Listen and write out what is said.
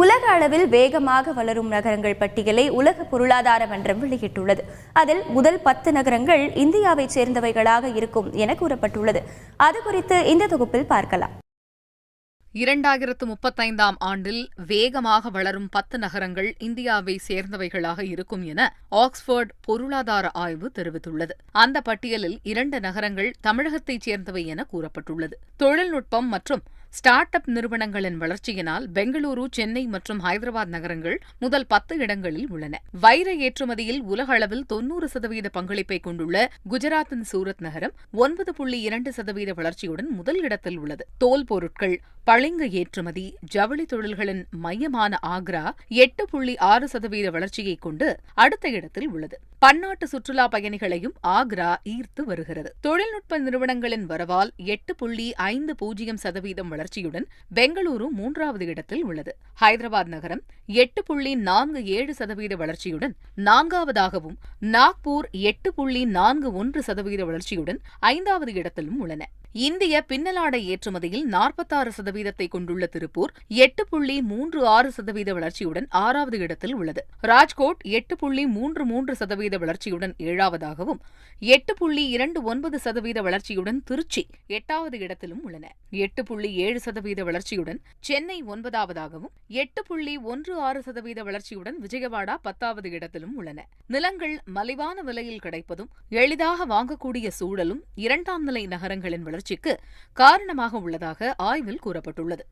உலக அளவில் வேகமாக வளரும் நகரங்கள் பட்டியலை உலக பொருளாதார மன்றம் வெளியிட்டுள்ளது. அதில் முதல் பத்து நகரங்கள் இந்தியாவைச் சேர்ந்தவைகளாக இருக்கும் என கூறப்பட்டுள்ளது. அது குறித்து இந்த தொகுப்பில் பார்க்கலாம். இரண்டாயிரத்து முப்பத்தைந்தாம் ஆண்டில் வேகமாக வளரும் பத்து நகரங்கள் இந்தியாவை சேர்ந்தவைகளாக இருக்கும் என ஆக்ஸ்போர்ட் பொருளாதார ஆய்வு தெரிவித்துள்ளது. அந்த பட்டியலில் இரண்டு நகரங்கள் தமிழகத்தைச் சேர்ந்தவை என கூறப்பட்டுள்ளது. தொழில்நுட்பம் மற்றும் ஸ்டார்ட் அப் நிறுவனங்களின் வளர்ச்சியினால் பெங்களூரு சென்னை மற்றும் ஹைதராபாத் நகரங்கள் முதல் பத்து இடங்களில் உள்ளன. வைர ஏற்றுமதியில் உலக அளவில் தொன்னூறு சதவீத பங்களிப்பை கொண்டுள்ள குஜராத்தின் சூரத் நகரம் ஒன்பது புள்ளி இரண்டு சதவீத வளர்ச்சியுடன் முதல் இடத்தில் உள்ளது. தோல் பொருட்கள் பளிங்கு ஏற்றுமதி ஜவுளி தொழில்களின் மையமான ஆக்ரா எட்டு புள்ளி ஆறு சதவீத வளர்ச்சியை கொண்டு அடுத்த இடத்தில் உள்ளது. பன்னாட்டு சுற்றுலா பயணிகளையும் ஆக்ரா ஈர்த்து வருகிறது. தொழில்நுட்ப நிறுவனங்களின் வரவால் எட்டு புள்ளி ஐந்து பூஜ்ஜியம் சதவீதம் வளர்ச்சியுடன் பெங்களூரு மூன்றாவது இடத்தில் உள்ளது. ஹைதராபாத் நகரம் எட்டு புள்ளி நான்கு ஏழு சதவீத வளர்ச்சியுடன் நான்காவதாகவும் நாக்பூர் எட்டு புள்ளி நான்கு ஒன்று சதவீத வளர்ச்சியுடன் ஐந்தாவது இடத்திலும் உள்ளன. இந்திய பின்னலாடை ஏற்றுமதியில் நாற்பத்தாறு சதவீதத்தை கொண்டுள்ள திருப்பூர் எட்டு புள்ளி மூன்று ஆறு சதவீத வளர்ச்சியுடன் ஆறாவது இடத்தில் உள்ளது. ராஜ்கோட் எட்டு புள்ளி மூன்று மூன்று சதவீத வளர்ச்சியுடன் ஏழாவதாகவும் எட்டு புள்ளி இரண்டு ஒன்பது சதவீத வளர்ச்சியுடன் திருச்சி எட்டாவது இடத்திலும் உள்ளன. எட்டு புள்ளி ஏழு சதவீத வளர்ச்சியுடன் சென்னை ஒன்பதாவதாகவும் எட்டு புள்ளி ஒன்று ஆறு சதவீத வளர்ச்சியுடன் விஜயவாடா பத்தாவது இடத்திலும் உள்ளன. நிலங்கள் மலிவான விலையில் கிடைப்பதும் எளிதாக வாங்கக்கூடிய சூழலும் இரண்டாம் நிலை நகரங்களின் வளர்ச்சி வளர்ச்சிக்கு காரணமாக உள்ளதாக ஆய்வில் கூறப்பட்டுள்ளது.